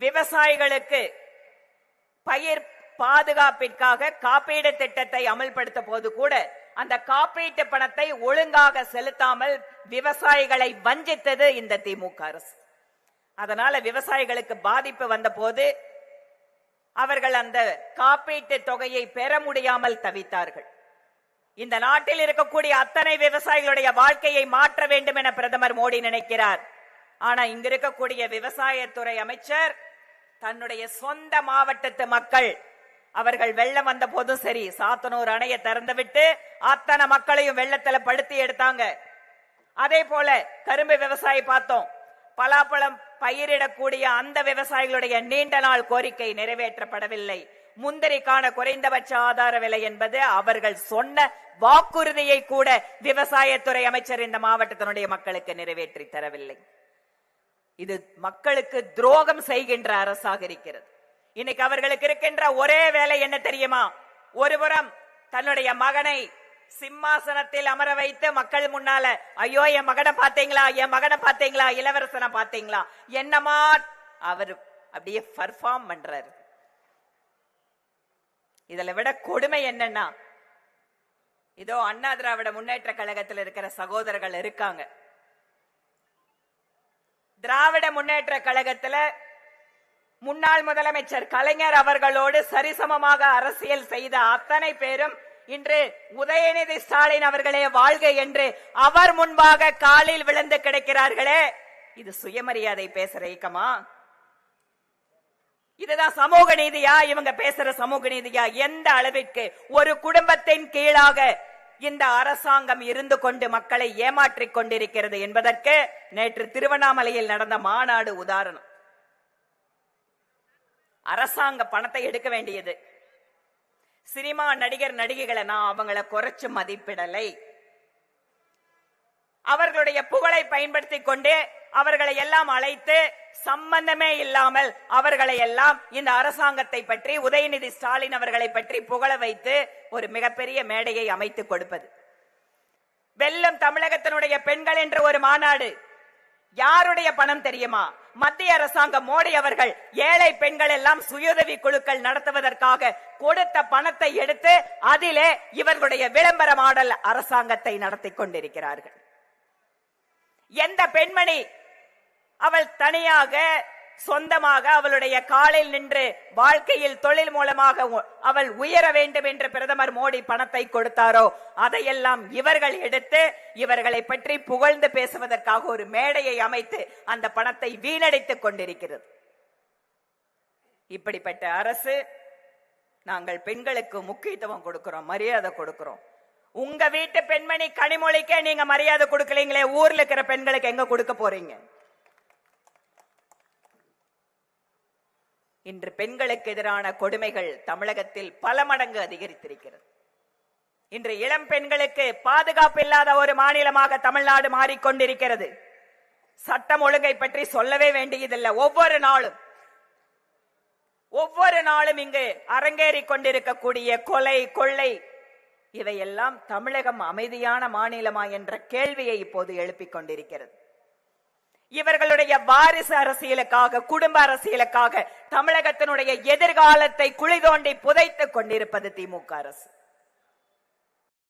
விவசாயிகளுக்கு பயிர் பாதுகாப்பிற்காக காப்பீடு திட்டத்தை அமல்படுத்த போது கூட அந்த காப்பீட்டு பணத்தை ஒழுங்காக செலுத்தாமல் விவசாயிகளை வஞ்சித்தது இந்த திமுக அரசு. அதனால விவசாயிகளுக்கு பாதிப்பு வந்த போது அவர்கள் அந்த காப்பீட்டு தொகையை பெற முடியாமல் தவித்தார்கள். இந்த நாட்டில் இருக்கக்கூடிய அத்தனை விவசாயிகளுடைய வாழ்க்கையை மாற்ற வேண்டும் என பிரதமர் மோடி நினைக்கிறார். ஆனா இங்க இருக்கக்கூடிய விவசாயத்துறை அமைச்சர் தன்னுடைய சொந்த மாவட்டத்து மக்கள் அவர்கள் வெள்ளம் வந்த போதும் சரி சாத்தனூர் அணையை திறந்து விட்டு அத்தனை மக்களையும் வெள்ளத்துல படுத்தி எடுத்தாங்க. அதே போல கரும்பு விவசாயி பார்த்தோம். பலாப்பழம் பயிரிடக்கூடிய அந்த விவசாயிகளுடைய நீண்ட நாள் கோரிக்கை நிறைவேற்றப்படவில்லை. முந்திரிக்கான குறைந்தபட்ச ஆதார விலை என்பது அவர்கள் சொன்ன வாக்குறுதியை கூட விவசாயத்துறை அமைச்சர் இந்த மாவட்டத்தினுடைய மக்களுக்கு நிறைவேற்றி தரவில்லை. இது மக்களுக்கு துரோகம் செய்கின்ற அரசாக இருக்கிறது. இன்னைக்கு அவர்களுக்கு இருக்கின்ற ஒரே வேலை என்ன தெரியுமா? ஒருபுறம் தன்னுடைய மகனை சிம்மாசனத்தில் அமர வைத்து மக்கள் முன்னால ஐயோ என் மகனை பாத்தீங்களா என் மகனை பாத்தீங்களா இளவரசனை பாத்தீங்களா என்னமா அவர் அப்படியே பர்ஃபார்ம் பண்றாரு. இதுல விட கொடுமை என்னன்னா இதோ அண்ணா திராவிட முன்னேற்ற கழகத்தில் இருக்கிற சகோதரர்கள் இருக்காங்க. திராவிட முன்னேற்ற கழகத்துல முன்னாள் முதலமைச்சர் கலைஞர் அவர்களோடு சரிசமமாக அரசியல் செய்த அத்தனை பேரும் இன்று உதயநிதி ஸ்டாலின் அவர்களே வாழ்க என்று அவர் முன்பாக காலில் விழுந்து கிடைக்கிறார்களே. இது சுயமரியாதை பேசுற இயக்கமா? இதுதான் சமூக நீதியா? இவங்க பேசுற சமூக நீதியா? எந்த அளவிற்கு ஒரு குடும்பத்தின் கீழாக இந்த அரசாங்கம் இருந்து கொண்டு மக்களை ஏமாற்றிக் கொண்டிருக்கிறது என்பதற்கு நேற்று திருவண்ணாமலையில் நடந்த மாநாடு உதாரணம். அரசாங்க பணத்தை எடுக்க வேண்டியது. சினிமா நடிகர் நடிகைகளை நான் அவங்கள குறைச்சு மதிப்பிடலை. அவர்களுடைய புகழை பயன்படுத்திக் கொண்டு அவர்களை எல்லாம் அழைத்து சம்பந்தமே இல்லாமல் அவர்களை எல்லாம் இந்த அரசாங்கத்தை பற்றி உதயநிதி ஸ்டாலின் அவர்களை பற்றி புகழ வைத்து ஒரு மிகப்பெரிய மேடையை அமைத்துக் கொடுப்பது. வெள்ளம் தமிழகத்தினுடைய பெண்கள் என்ற ஒரு மாநாடு. யாருடைய பணம் தெரியுமா? மத்திய அரசாங்கம் மோடி அவர்கள் ஏழை பெண்கள் எல்லாம் சுயுதவி குழுக்கள் நடத்துவதற்காக கொடுத்த பணத்தை எடுத்து அதிலே இவர்களுடைய விளம்பர மாடல் அரசாங்கத்தை நடத்தி கொண்டிருக்கிறார்கள். எந்த பெண்மணி அவள் தனியாக சொந்தமாக அவளுடைய காலில் நின்று வாழ்க்கையில் தொழில் மூலமாக உ- அவள் உயர வேண்டும் என்று பிரதமர் மோடி பணத்தை கொடுத்தாரோ அதையெல்லாம் இவர்கள் எடுத்து இவர்களை பற்றி புகழ்ந்து பேசுவதற்காக ஒரு மேடையை அமைத்து அந்த பணத்தை வீணடித்துக் கொண்டிருக்கிறது. இப்படிப்பட்ட அரசு நாங்கள் பெண்களுக்கு முக்கியத்துவம் கொடுக்கிறோம் மரியாதை கொடுக்கிறோம். உங்க வீட்டு பெண்மணி கனிமொழிக்கே நீங்க மரியாதை கொடுக்கலீங்களே ஊர்ல இருக்கிற பெண்களுக்கு எங்க கொடுக்க போறீங்க? இன்று பெண்களுக்கு எதிரான கொடுமைகள் தமிழகத்தில் பல மடங்கு அதிகரித்திருக்கிறது. இன்று இளம் பெண்களுக்கு பாதுகாப்பு இல்லாத ஒரு மாநிலமாக தமிழ்நாடு மாறிக்கொண்டிருக்கிறது. சட்டம் ஒழுங்கை பற்றி சொல்லவே வேண்டியதில்லை. ஒவ்வொரு நாளும் ஒவ்வொரு நாளும் இங்கு அரங்கேறி கொண்டிருக்கக்கூடிய கொலை கொள்ளை இவையெல்லாம் தமிழகம் அமைதியான மாநிலமா என்ற கேள்வியை இப்போது எழுப்பிக் கொண்டிருக்கிறது. இவர்களுடைய வாரிசு அரசியலுக்காக குடும்ப அரசியலுக்காக தமிழகத்தினுடைய எதிர்காலத்தை குழி தோண்டி புதைத்துக் கொண்டிருப்பது திமுக அரசு.